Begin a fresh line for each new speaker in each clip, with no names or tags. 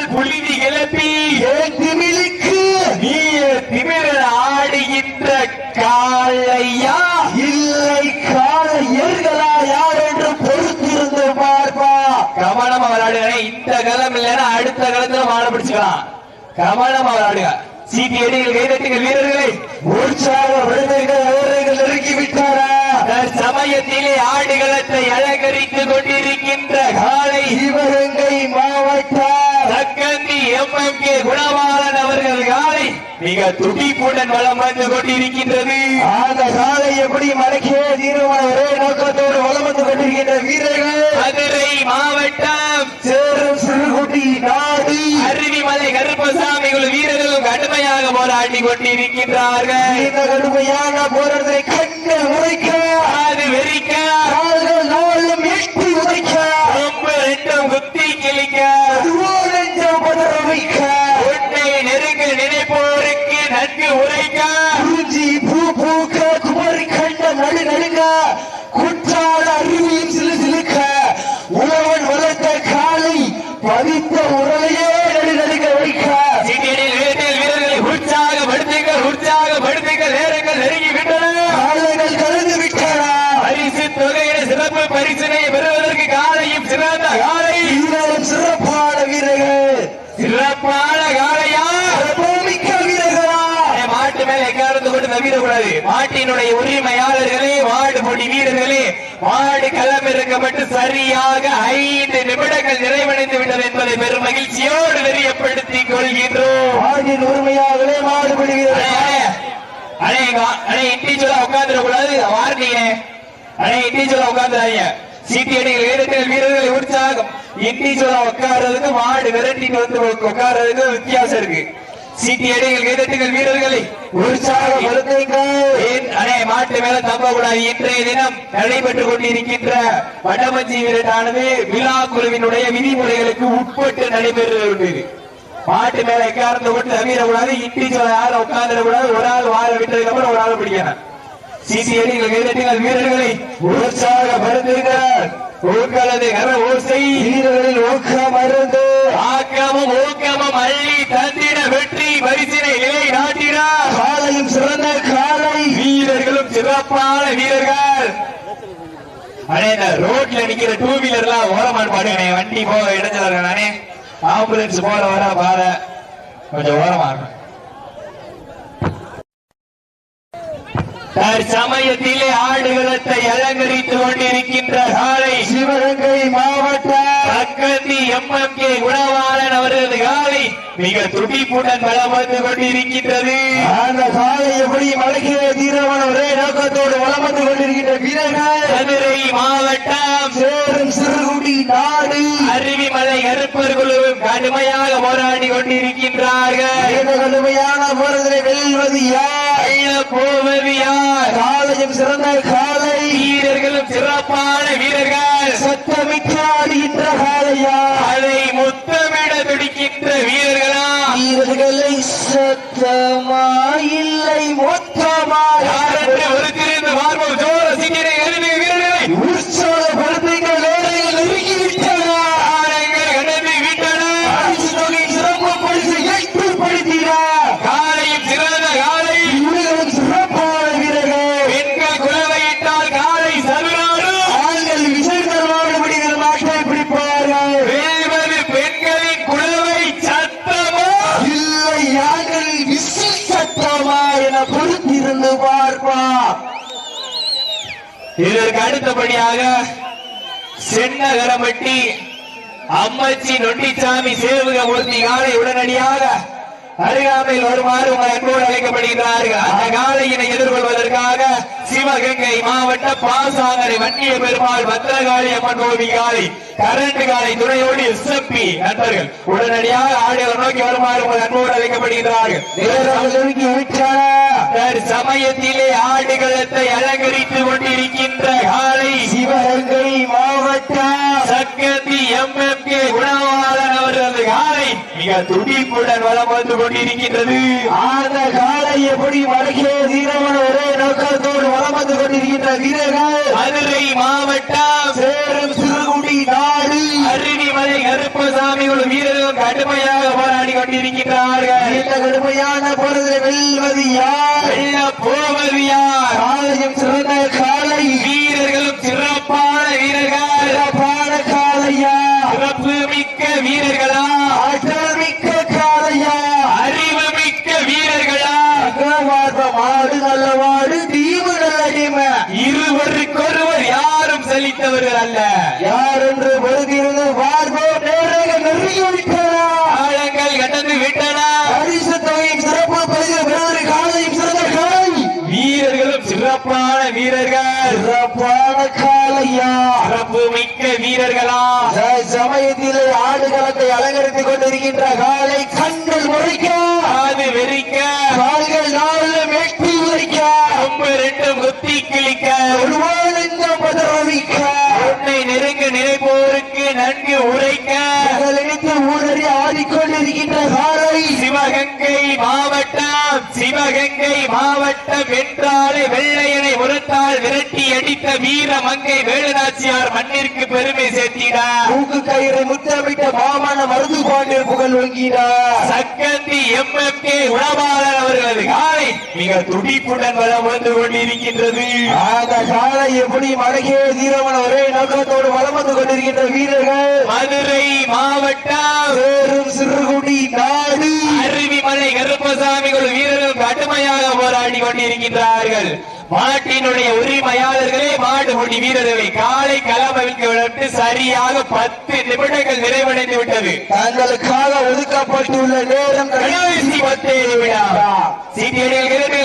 கால் புழுதி
ஏன் திமிலுக்கு
நீய திமிர ஆடுகின்ற காளையா?
இல்லை கால ஏர்களா யார் என்று பொறுத்திருந்து பார்ப்பா.
கவனமா விளையாடுங்க இந்த களம் இல்லைன்னா அடுத்த களத்துல மாட பிடிச்சுக்கலாம். கவனமா விளையாடுங்க சீட்டி எடிகள் கைதட்டுங்கள் வீரர்களை.
உற்சாக அவர்கள் நெருங்கி விட்டாரா?
சமயத்திலே ஆடுகளத்தை அலங்கரித்துக் கொண்டிருக்கின்ற காளை.
சிவகங்கை மாவட்ட?
கே குணவாளன் அவர்கள் காலை மிக துடிப்புடன் வலம் வந்து கொண்டிருக்கின்றது.
அந்த காலை எப்படி மடக்கிய தீர்மான ஒரே நோக்கத்தோடு வலம் வந்து கொண்டிருக்கின்ற வீரர்கள்?
மதுரை மாவட்டம்.
சேரும் சிறுகுட்டி நாடு.
அருவிமலை கருப்பசாமி வீரர்களும் கடுமையாக போராடி கொண்டிருக்கின்றார்கள்.
இந்த கடுமையான போராட்டத்தை கண்டு உரைக்க
அது வெறிக்க
கால்கள் நாளும் எட்டி உரைக்க
ரொம்ப ரெண்டும் குத்தி கிழிக்க
திருவோணஞ்சம் பதற வைக்க
உன்னை நெருங்க நினைப்போருக்கு நன்கு உரைக்க
குறிஞ்சி பூ பூக்க குமரி கண்ட நடு நடுங்க குற்றால அருவியும் சிலு சிலுக்க உழவன் வளர்த்த காலை பதித்த உரலையே நடு நடுங்க வைக்க
சீட்டியடியில் வீரர்கள் வீரர்களை உற்சாகப்படுத்துங்கள் உற்சாகப்படுத்துங்கள் நேரங்கள் நெருங்கி விட்டன
காலைகள் கலந்து விட்டன
பரிசு தொகையிட சிறப்பு பரிசினை பெறுவதற்கு காலையும் சிறந்த காலை
வீரரும் சிறப்பான வீரர்கள்
சிறப்பான காலையா
சிறப்புமிக்க வீரர்களா
ஏ, மாட்டு மேல எக்காரத்து கொண்டு நம்பிடக்கூடாது மாட்டினுடைய உரிமையாளர்களே மாடு பொடி வீரர்களே மாடு களம் இறக்கப்பட்டு சரியாக ஐந்து நிமிடங்கள் நிறைவடைந்து விட்டது என்பதை பெரும் மகிழ்ச்சியோடு தெரியப்படுத்திக் கொள்கின்றோம்.
ஆடின் உரிமையாகவே மாடுபடி
அண்ணே,
வீரர்கள்
அண்ணே, இங்க வா. அண்ணே, இண்டிவிஜுவலா உட்கார்ந்துட கூடாது வார்த்தையே அண்ணே இண்டிவிஜுவலா உட்கார்ந்துறாங்க சீட்டி அடிகள் வீரர்கள் வீரர்களை உற்சாகம். இண்டிவிஜுவலா உட்கார்றதுக்கு மாடு விரட்டிட்டு வந்து உட்கார்றதுக்கு வித்தியாசம் இருக்கு. சீட்டி அடிகள் வீரர்கள் அண்ணே மாட்டு மேல தம்ப கூடாது இன்றைய தினம் நடைபெற்றுக் கொண்டிருக்கின்ற வடமஞ்சி வீரட்டானது விழா குழுவினுடைய விதிமுறைகளுக்கு உட்பட்டு நடைபெறுகிறது. மாட்டு மேல எக்காரந்து கொண்டு நவீரக்கூடாது இட்டி சொல்ல யாரும் உட்கார்ந்துடக்கூடாது. ஒரு ஆள் வாழ விட்டதுக்கு அப்புறம் ஒரு ஆள் பிடிக்கணும். சிசிஐடிகள் கைதட்டிகள் வீரர்களை உங்களது கர ஓசை.
வீரர்களில் ஊக்கம் அருந்து.
ஆக்கமும் ஊக்கமும் அள்ளி தந்திட வெற்றி பரிசினை நிலை நாட்டினார்.
காலையும் சிறந்த காலை.
வீரர்களும் சிறப்பான வீரர்கள். அண்ணே இந்த ரோட்ல நிக்கிற டூ வீலர்லாம் ஓரமாடு பாடுங்க வண்டி போக இடைஞ்சலா நானே ஆம்புலன்ஸ் போற வர பாரு கொஞ்சம் ஓரமா இருக்கும் தற்சமயத்திலே ஆடுகளத்தை அலங்கரித்துக் கொண்டிருக்கின்ற காலை
சிவகங்கை மாவட்ட
தக்கந்தி எம்எம் கே குணவாளன் அவரது காலை மிக துடிப்புடன் வலம் வந்து கொண்டிருக்கின்றது.
அந்த காலை எப்படி மடக்கிய தீரவன் ஒரே நோக்கத்தோடு வந்து கொண்டிருக்கின்ற வீரர்கள்?
மதுரை மாவட்டம்
சேரும் சிறுகுடி நாடு.
அருவிமலை கருப்பர் குழுவும் கடுமையாக போராடி கொண்டிருக்கின்றார்கள்.
கடுமையான போரதிலே வெல்வது யார்?
போவது யார்?
காலையும் சிறந்த காலை
வீரர்களும் சிறப்பான வீரர்கள். இதற்கு அடுத்தபடியாக சென்னகரம்பட்டி அம்மச்சி நொண்டிச்சாமி சேவகமூர்த்தி காலை உடனடியாக அருகாமையில் வருமாறு உங்கள் அன்போடு அழைக்கப்படுகிறார்கள் அந்த காலையினை எதிர்கொள்வதற்காக சிவகங்கை மாவட்ட பாசாங்கரை வன்னிய பெருமாள் பத்திரகாளி அம்மன் கோவி காலை கரண்ட் காலை துணையோடு எஸ்எப்பி நண்பர்கள் உடனடியாக ஆடியவர் நோக்கி வருமாறு உங்கள் அன்போடு அழைக்கப்படுகிறார்கள்
வீரர்கள் நெருங்கி விட்டன
சமயத்திலே ஆடுகளத்தை அலங்கரித்துக் கொண்டிருக்கின்ற காலை
சிவகங்கை மாவட்டம்
சக்கத்தி எம்எம் கே குணவாளன் அவரது காலை மிக துடிப்புடன் வலம் வந்து கொண்டிருக்கின்றது.
அந்த காலை எப்படி மடக்கிய தீரவன் ஒரே நோக்கத்தோடு வலம் வந்து கொண்டிருக்கின்ற வீரர்கள்
மதுரை மாவட்டம்
சேரும் சிறுகுடி நாடு
அருவிமலை கருப்பசாமி கருப்பசாமிகளும் வீரர்களும் கொண்டிருக்கின்றார்கள்.
இந்த கடுமையான போறதில் வெல்வது யார்?
போவது யார்?
காலையும் சிறந்த காலை
வீரர்களும் சிறப்பான வீரர்கள்.
சிறப்பான காலையா
சிறப்பு மிக்க வீரர்களா?
ஆற்றல் மிக்க காலையா
அறிவு மிக்க வீரர்களா?
மாடு நல்ல மாடு தீவு நல்ல
இருவருக்கொருவர் யாரும் செழித்தவர்கள் அல்ல
யார் என்று பொறுத்திருந்து பார்ப்போம் நேரங்க நெருங்கி விட்டனா
காலங்கள் கடந்து விட்டன
பரிசு தொகையும் சிறப்பு பரிசு பெறுவது காலையும் சிறந்த காலை
வீரர்களும் சிறப்பான வீரர்கள்.
சிறப்பான காலையா
சிறப்பு மிக்க வீரர்களா
சமயத்திலே ஆடுகளத்தை அலங்கரித்துக் கொண்டிருக்கின்ற காலை கண்கள் முறைக்க.
அது வெறிக்க.
கால்கள் நாலு மெட்டி உரைக்க
கொம்பு ரெண்டும் குத்தி கிழிக்க.
ஒருவானந்தம் பதறவிக்க
உன்னை நெருங்க நினைப்போருக்கு நன்கு உரைக்க
நினைத்து ஊரறி ஆடிக்கொண்டிருக்கின்ற காலை
சிவகங்கை மாவட்டம் சிவகங்கை மாவட்டம் என்றாலே வெள்ளையனை உரத்தால் விரட்டி அடித்த வீர மங்கை வேலுநாச்சியார் மண்ணிற்கு பெருமை சேர்த்தினார்
மூக்கு கயிறை முத்தமிட்ட மாமன மருது பாண்டியர் புகழ் வங்கினார்
சக்கந்தி எம்எம்கே உணவாளர் அவர்களது. மிக துடிப்புடன் வளம் வந்து கொண்டிருக்கின்றது.
அந்த காலை எப்படி மடகிய தீரமன ஒரே நோக்கத்தோடு வந்து கொண்டிருக்கின்ற வீரர்கள்?
மதுரை மாவட்டம்.
வேறும் சிறுகுடி நாடு.
அருவிமலை கருப்பசாமிகள் வீரர்கள் கடுமையாக போராடி கொண்டிருக்கின்றார்கள். மாட்டினுடைய உரிமையாளர்களே மாடுபடி வீரர்களை காலை களமவிற்கு விட்டு சரியாக பத்து நிமிடங்கள் நிறைவடைந்து விட்டது.
தங்களுக்காக ஒதுக்கப்பட்டுள்ள நேரம்
கடைசி பத்து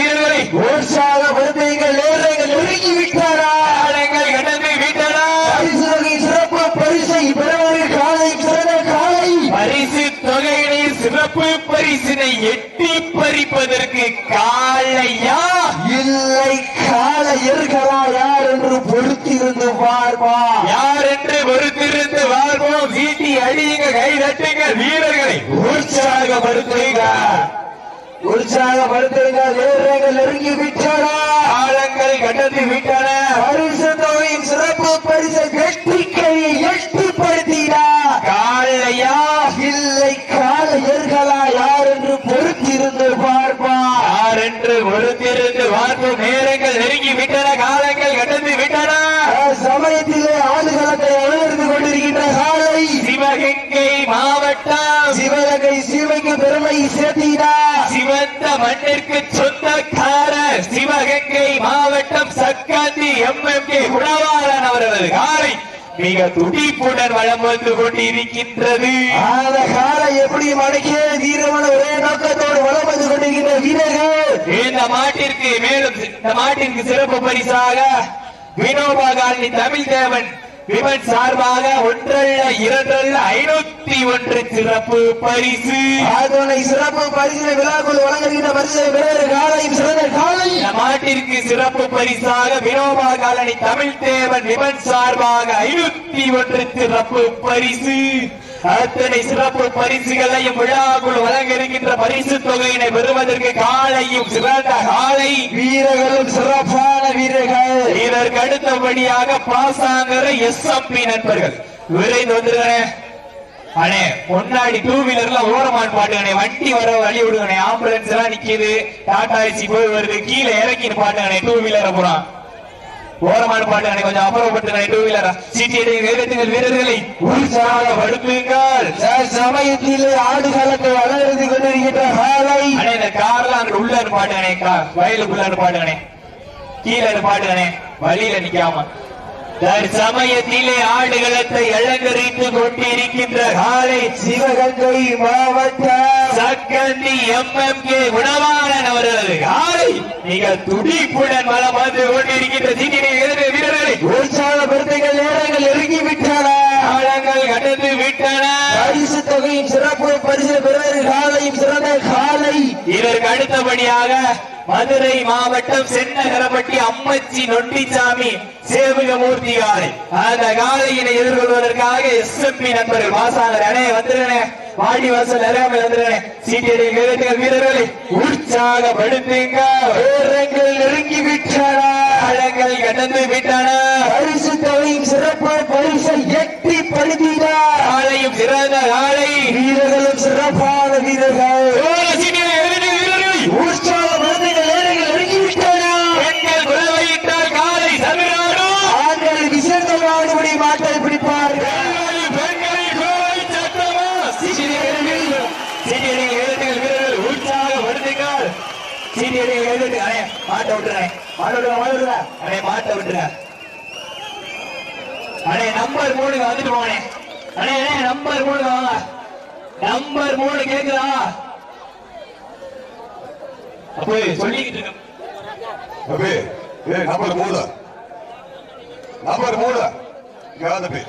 வீரர்களை
உற்சாக வருதைகள் நேரங்கள் நெருங்கி விட்டாரா
கடந்து விட்டன
சிறப்பு பரிசை பெறுவது காலை சிறந்த காலை.
பரிசு தொகையினை சிறப்பு பரிசினை எட்டி பறிப்பதற்கு காலையா
இல்லை காலையர்களா யார் என்று பொறுத்திருந்து பார்ப்பா.
யார் என்று பொறுத்திருந்து வாழ்வோம் சீட்டி அடியுங்க கை தட்டுங்க வீரர்களை உற்சாகப்படுத்துங்க.
உற்சாகப்படுத்துங்க நேரங்கள் நெருங்கி விட்டாரா
காலங்கள் கடந்து விட்டன
பரிசு தொகையின் சிறப்பு பரிசை வெற்றி கையை எட்டிப்படுத்தினார்
காலையா
இல்லை காலையர்களா யார் என்று பொறுத்திருந்து பார்ப்பா
யார் என்று பொறுத்திருந்து வாழ்வோம் நேரங்கள் நெருங்கி விட்டன காலங்கள் கடந்து விட்டன
சமயத்திலே ஆடுகளத்தை அலங்கரித்துக் கொண்டிருக்கின்ற காலை
சிவகங்கை மாவட்டம்
சிவகங்கை சிவைக்கு பெருமை சேர்த்தினார்
சிவந்த மண்ணிற்கு சொந்தக்கார சிவகங்கை மாவட்டம் சக்காந்தி எம்எம்கே குணவாளன் அவர்களது காலை மிக துடிப்புடன் வளம் வந்து கொண்டிருக்கின்றது.
எப்படி மடக்கிய வீரமன ஒரே நோக்கத்தோடு வளம் வந்து கொண்டிருக்கின்ற வீரர்கள்?
இந்த மாட்டிற்கு மேலும் இந்த மாட்டிற்கு சிறப்பு பரிசாக வினோபா காலனி தமிழ் தேவன் விமன் சார்பாக ஒன்றல்ல இரண்டல்ல ஐநூத்தி ஒன்று சிறப்பு பரிசு.
அதனை சிறப்பு பரிசு விழாக்குள் வழங்குகின்ற பரிசு காலையும் சிறந்த காலை.
இந்த மாட்டிற்கு சிறப்பு பரிசாக வினோபா காலனி தமிழ் தேவன் விமன் சார்பாக ஐநூத்தி ஒன்று சிறப்பு பரிசு. அத்தனை சிறப்பு பரிசுகளையும் விழாக்குள் வழங்க இருக்கின்ற பரிசு தொகையினை பெறுவதற்கு காலையும் சிறந்த காலை.
வீரர்களும் சிறப்பான வீரர்கள்.
இதற்கு அடுத்தபடியாக பாசாங்கர எஸ்எம்பி நண்பர்கள். விரைந்து வந்துருக்கனே அண்ணே முன்னாடி டூ வீலர்ல ஓரமான் பாட்டுங்கண்ணே. வண்டி வர வழி விடுங்கண்ணே. ஆம்புலன்ஸ் எல்லாம் நிக்குது. டாடா ஏசி போய் வருது. கீழே இறக்கின்னு பாட்டுங்கண்ணே. டூ வீலரை பூரா ஓரமான பாட்டுங்கண்ணே கொஞ்சம் அப்புறப்பட்டுங்கண்ணே டூ வீலரா சீட்டி எடுங்கள் வீரர்களை உற்சாகப்படுத்துங்கள்
சமயத்திலே ஆடுகளத்தை வளர்ந்து கொண்டிருக்கின்ற காலை
அண்ணே இந்த கார்ல அங்க உள்ள பாட்டுங்கண்ணே கார் வயலுக்குள்ள பாட்டுங்கண்ணே கீழே பாட்டுங்கண்ணே வழியில நிக்காம. தற்சமயத்திலே ஆடுகளத்தை அலங்கரித்துக் கொண்டிருக்கின்ற காலை
சிவகங்கை மாவட்டம்
சக்கந்தி எம்எம்கே குணவாரன் அவர்களது காலை மிக துடிப்புடன் மலம் வந்து கொண்டிருக்கின்ற சீட்டினை எதிர்த்த வீரர்களை
உற்சாகப்படுத்துங்கள் நேரங்கள் நெருங்கி விட்டன
காலங்கள் கடந்து விட்டன.
பரிசு தொகையும் சிறப்பு பரிசு பெறுவது
இதற்கு அடுத்தபடியாக மதுரை மாவட்டம் சென்னகரப்பட்டி அம்மச்சி நொண்டிச்சாமி சேவகமூர்த்தி காலை அந்த காலையினை எதிர்கொள்வதற்காக எஸ்எம்பி நண்பர்கள் மாசாங்கர் அணே வந்துருங்கண்ணே. வாடி வாசல் நிறையாமல் வந்துருங்கண்ணே. சீட்டியடை கேட்டுகள் வீரர்களை. உற்சாகப்படுத்துங்க.
நேரங்கள் நெருங்கி விட்டன.
காலங்கள் கடந்து விட்டன.
பரிசு தொகையும் சிறப்பு பரிசை எட்டி படுத்தினார்
காலையும் சிறந்த காலை.
வீரர்களும் சிறப்பான வீரர்கள். மாட்டை
விட்டுறேன் மாட்ட விட்டுறேன் மாட்ட விட்டுறேன் அண்ணே மாட்ட விட்டுறேன் அண்ணே நம்பர் மூணுக்கு வந்துட்டு வாங்க. நம்பர் மூணு கேக்குதா? அப்பே சொல்லிக்கிட்டு இருக்கேன்
அப்பே ஏய் நம்பர் மூணு. நம்பர் மூணு. இங்க வா தம்பி.